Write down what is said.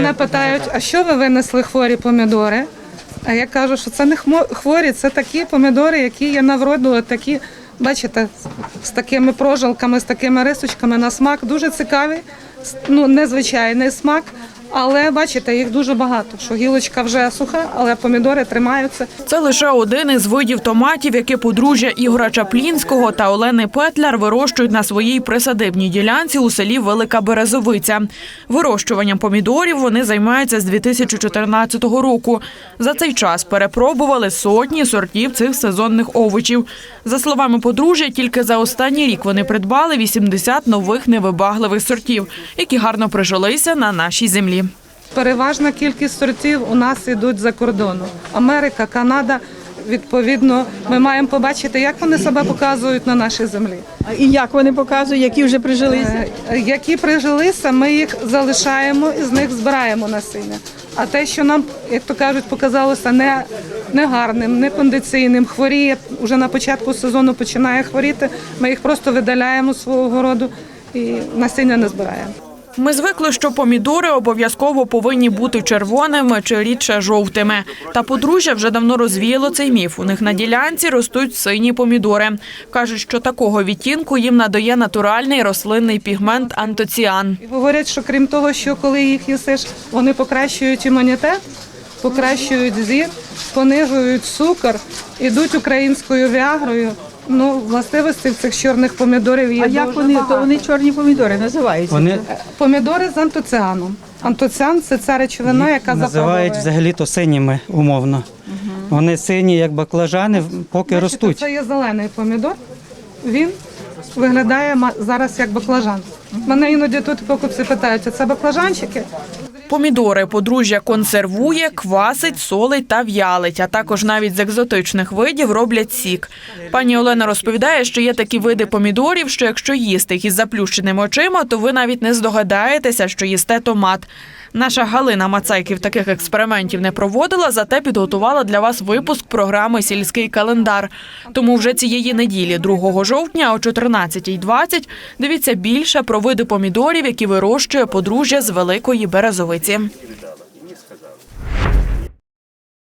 Мене питають, а що ви винесли хворі помідори? А я кажу, що це не хворі, це такі помідори, які я навродила, такі, бачите, з такими прожилками, з такими рисочками на смак. Дуже цікавий, с- ну, незвичайний смак. Але бачите, їх дуже багато. Що гілочка вже суха, але помідори тримаються. Це лише один із видів томатів, які подружжя Ігора Чаплінського та Олени Петляр вирощують на своїй присадибній ділянці у селі Велика Березовиця. Вирощуванням помідорів вони займаються з 2014 року. За цей час перепробували сотні сортів цих сезонних овочів. За словами подружжя, тільки за останній рік вони придбали 80 нових невибагливих сортів, які гарно прижилися на нашій землі. Переважна кількість сортів у нас йдуть за кордону. Америка, Канада. Відповідно, ми маємо побачити, як вони себе показують на нашій землі. І як вони показують, які вже прижилися? Е, Які прижилися, ми їх залишаємо і з них збираємо насіння. А те, що нам, як то кажуть, показалося не, негарним, некондиційним, хворіє вже на початку сезону починає хворіти. Ми їх просто видаляємо з свого городу і насіння не збираємо. Ми звикли, що помідори обов'язково повинні бути червоними чи рідше жовтими. Та подружжя вже давно розвіяло цей міф. У них на ділянці ростуть сині помідори. Кажуть, що такого відтінку їм надає натуральний рослинний пігмент антоціан. І говорять, що крім того, що коли їх їсиш, вони покращують імунітет, покращують зір, понижують цукор, ідуть українською віагрою. Ну, властивості в цих чорних помідорів є А як дуже вони, багато. то вони чорні помідори називаються? Вони Помідори з антоціаном. Антоціан це ця речовина, яка називають взагалі-то синіми умовно. Вони сині, як баклажани, поки Бачите, ростуть. Це є зелений помідор. Він виглядає ма- зараз як баклажан. Мене іноді тут покупці питають, а це баклажанчики? Помідори подружжя консервує, квасить, солить та в'ялить, а також навіть з екзотичних видів роблять сік. Пані Олена розповідає, що є такі види помідорів, що якщо їсти їх із заплющеними очима, то ви навіть не здогадаєтеся, що їсте томат. Наша Галина Мацайків таких експериментів не проводила, зате підготувала для вас випуск програми Сільський календар. Тому вже цієї неділі, 2 жовтня о 14.20, дивіться більше про види помідорів, які вирощує подружжя з Великої Березовиці.